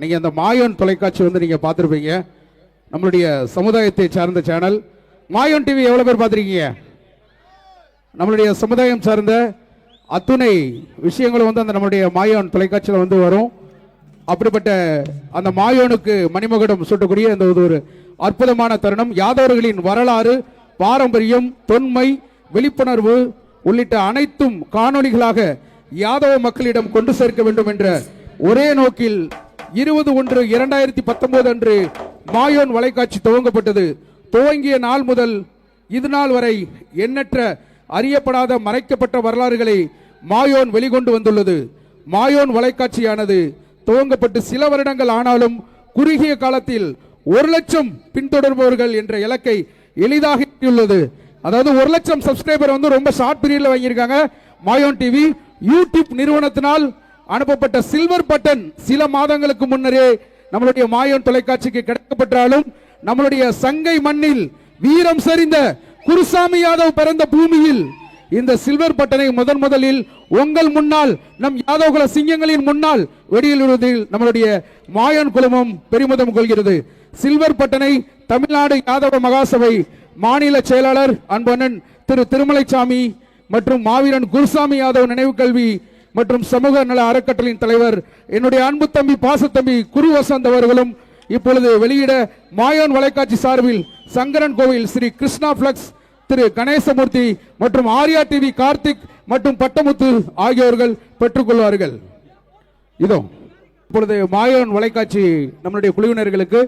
நீங்க அந்த மாயோன் தொலைக்காட்சி வந்து நீங்க பார்த்துருப்பீங்க. நம்மளுடைய சமுதாயத்தை சார்ந்த சேனல். மாயோன் டிவி எவ்வளவு பேர் பார்த்துருக்கீங்க? நம்மளுடைய சமுதாயம் சார்ந்த அத்துணை விஷயங்களும் வந்து அந்த நம்மளுடைய மாயோன் தொலைக்காட்சியில் வந்து வரும். அப்படிப்பட்ட அந்த மாயோனுக்கு மணிமகுடம் சூட்டக்கூடிய இந்த ஒரு ஒரு அற்புதமான தருணம். யாதவர்களின் வரலாறு பாரம்பரியம் தொன்மை விழிப்புணர்வு உள்ளிட்ட அனைத்தும் காணொளிகளாக யாதவ மக்களிடம் கொண்டு சேர்க்க வேண்டும் என்ற ஒரே நோக்கில் இருபது ஒன்று இரண்டாயிரத்தி பத்தொன்பது அன்று மாயோன் வலைக்காட்சி துவங்கப்பட்டது. துவங்கிய நாள் முதல் இது நாள் வரை எண்ணற்ற அறியப்படாத மறைக்கப்பட்ட வரலாறுகளை மாயோன் வெளிக்கொண்டு வந்துள்ளது. மாயோன் வலைக்காட்சியானது துவங்கப்பட்டு சில வருடங்கள் ஆனாலும் குறுகிய காலத்தில் ஒரு லட்சம் பின்தொடர்பவர்கள் என்ற இலக்கை எளிதாக அதாவது ஒரு லட்சம் சப்ஸ்கிரைபர் வந்து ரொம்ப ஷார்ட் பீரியட்ல வாங்கியிருக்காங்க. மாயோன் டிவி யூடியூப் நிறுவனத்தினால் அனுப்பப்பட்ட சில்வர் பட்டன் சில மாதங்களுக்கு முன்னரே நம்மளுடைய மாயோன் தொலைக்காட்சிக்கு கிடைக்கப்பட்டாலும் நம்மளுடைய சங்கை மண்ணில் வீரம் சரிந்த குருசாமி யாதவ் பிறந்த பூமியில் இந்த சில்வர் பட்டனை முதன் முதலில் உங்கள் முன்னால் நம் யாதவகுல சிங்கங்களின் முன்னால் வெளியிடுவதில் நம்மளுடைய மாயன் குழுமம் பெருமிதம் கொள்கிறது. சில்வர் பட்டனை தமிழ்நாடு யாதவ மகாசபை மாநில செயலாளர் அன்பண்ணன் திரு திருமலைசாமி மற்றும் மாவீரன் குருசாமி யாதவ் நினைவு கல்வி மற்றும் சமூக நல அறக்கட்டளையின் தலைவர் என்னுடைய அன்பு தம்பி பாசத்தம்பி குரு வசந்த் அவர்களும் இப்பொழுது வெளியிட மாயோன் வலைக்காட்சி சார்பில் சங்கரன் கோவில் ஸ்ரீ கிருஷ்ணா பிளக்ஸ் திரு கணேசமூர்த்தி மற்றும் ஆர்யா டிவி கார்த்திக் மற்றும் பட்டமுத்து ஆகியோர்கள் பெற்றுக்கொள்வார்கள். இதோ இப்பொழுது மாயோன் வலைக்காட்சி நம்மளுடைய குழுவினர்களுக்கு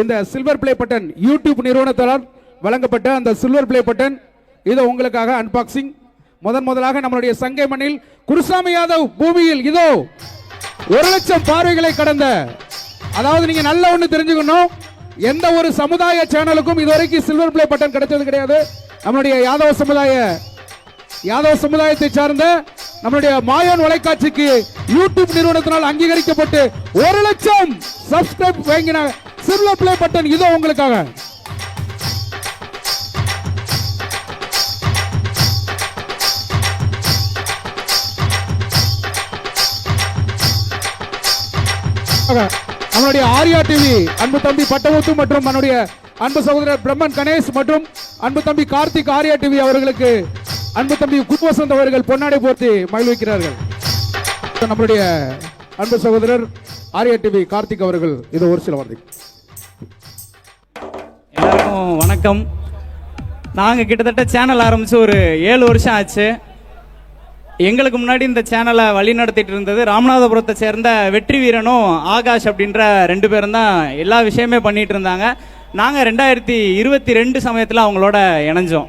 இந்த சில்வர் பிளே பட்டன் யூடியூப் நிறுவனத்தால் வழங்கப்பட்ட அந்த சில்வர் பிளே பட்டன். இதோ உங்களுக்காக அன்பாக்சிங் முதன் முதலாக நம்மளுடைய சங்கை மண்ணில் குருசாமி யாதவ் பூமியில் இதோ ஒரு லட்சம் பார்வைகளை கடந்த அதாவது நீங்க நல்ல ஒண்ணு தெரிஞ்சுக்கணும். எந்த ஒரு சமுதாய சேனலுக்கும் இதுவரைக்கும் சில்வர் பிளே பட்டன் கிடைச்சது கிடையாது. நம்மளுடைய யாதவ சமுதாய யாதவ சமுதாயத்தை சார்ந்த நம்மளுடைய மாயோன் ஒலைக்காட்சிக்கு யூடியூப் நிறுவனத்தினால் அங்கீகரிக்கப்பட்டு ஒரு லட்சம் சப்ஸ்கிரைப் வாங்கின சில்வர் பிளே பட்டன் இதோ உங்களுக்காக. நம்மளுடைய ஆர்யா டிவி அன்பு தம்பி பட்டமுத்து மற்றும் நம்முடைய அன்பு சகோதரர் பிரம்மன் கணேஷ் மற்றும் அன்பு தம்பி கார்த்திக் ஆர்யா டிவி அவர்களுக்கு அன்பு தம்பி குத்வசந்த் அவர்கள் பொன்னாடை போர்த்தி மகிழ்விக்கிறார்கள் நம்மளுடைய அன்பு சகோதரர் ஆர்யா டிவி கார்த்திக் அவர்கள் இது ஒரு சில வார்த்தை எல்லாருக்கும் வணக்கம். நாங்கள் கிட்டத்தட்ட சேனல் ஆரம்பித்து ஒரு ஏழு வருஷம் ஆச்சு. எங்களுக்கு முன்னாடி இந்த சேனலை வழி நடத்திட்டு இருந்தது ராமநாதபுரத்தை சேர்ந்த வெற்றி வீரனும் ஆகாஷ் அப்படின்ற ரெண்டு பேரும் தான் எல்லா விஷயமே பண்ணிட்டு இருந்தாங்க. நாங்கள் ரெண்டாயிரத்தி இருபத்தி ரெண்டு சமயத்தில் அவங்களோட இணைஞ்சோம்.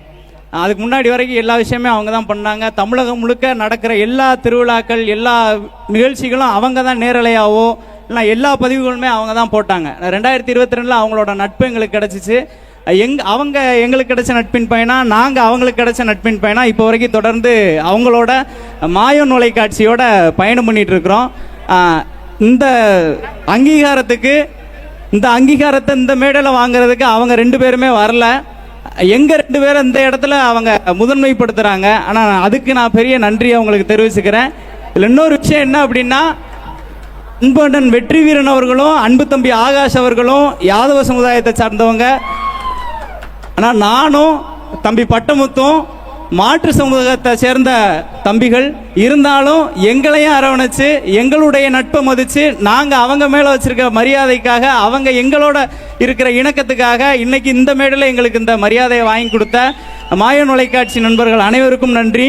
அதுக்கு முன்னாடி வரைக்கும் எல்லா விஷயமே அவங்க தான் பண்ணாங்க. தமிழகம் முழுக்க நடக்கிற எல்லா திருவிழாக்கள் எல்லா நிகழ்ச்சிகளும் அவங்க தான் நேரலையாவோ இல்லை எல்லா பதிவுகளுமே அவங்க தான் போட்டாங்க. ரெண்டாயிரத்தி இருபத்தி ரெண்டில் அவங்களோட நட்பு எங்களுக்கு கிடச்சிச்சு. எங் அவங்க எங்களுக்கு கிடைச்ச நட்பின் பயனா நாங்கள் அவங்களுக்கு கிடைச்ச நட்பின் பயனா இப்போ வரைக்கும் தொடர்ந்து அவங்களோட மாய நுழைக்காட்சியோட பயணம் பண்ணிட்டு இருக்கிறோம் இந்த அங்கீகாரத்துக்கு இந்த அங்கீகாரத்தை இந்த மேடையில் வாங்குறதுக்கு அவங்க ரெண்டு பேருமே வரல. எங்க ரெண்டு பேரும் இந்த இடத்துல அவங்க முதன்மைப்படுத்துறாங்க. ஆனால் அதுக்கு நான் பெரிய நன்றியை அவங்களுக்கு தெரிவிச்சுக்கிறேன். இதில் இன்னொரு விஷயம் என்ன அப்படின்னா அன்பண்ணன் வெற்றி வீரன் அவர்களும் அன்பு தம்பி ஆகாஷ் அவர்களும் யாதவ சமுதாயத்தை சார்ந்தவங்க ஆனால் நானும் தம்பி பட்டமுத்தும் மாற்று சமூகத்தை சேர்ந்த தம்பிகள் இருந்தாலும் எங்களையும் அரவணைச்சு எங்களுடைய நட்பை மதித்து நாங்கள் அவங்க மேலே வச்சுருக்க மரியாதைக்காக அவங்க எங்களோட இருக்கிற இணக்கத்துக்காக இன்னைக்கு இந்த மேடையில் எங்களுக்கு இந்த மரியாதையை வாங்கி கொடுத்த மாய நுழைக்காட்சி நண்பர்கள் அனைவருக்கும் நன்றி.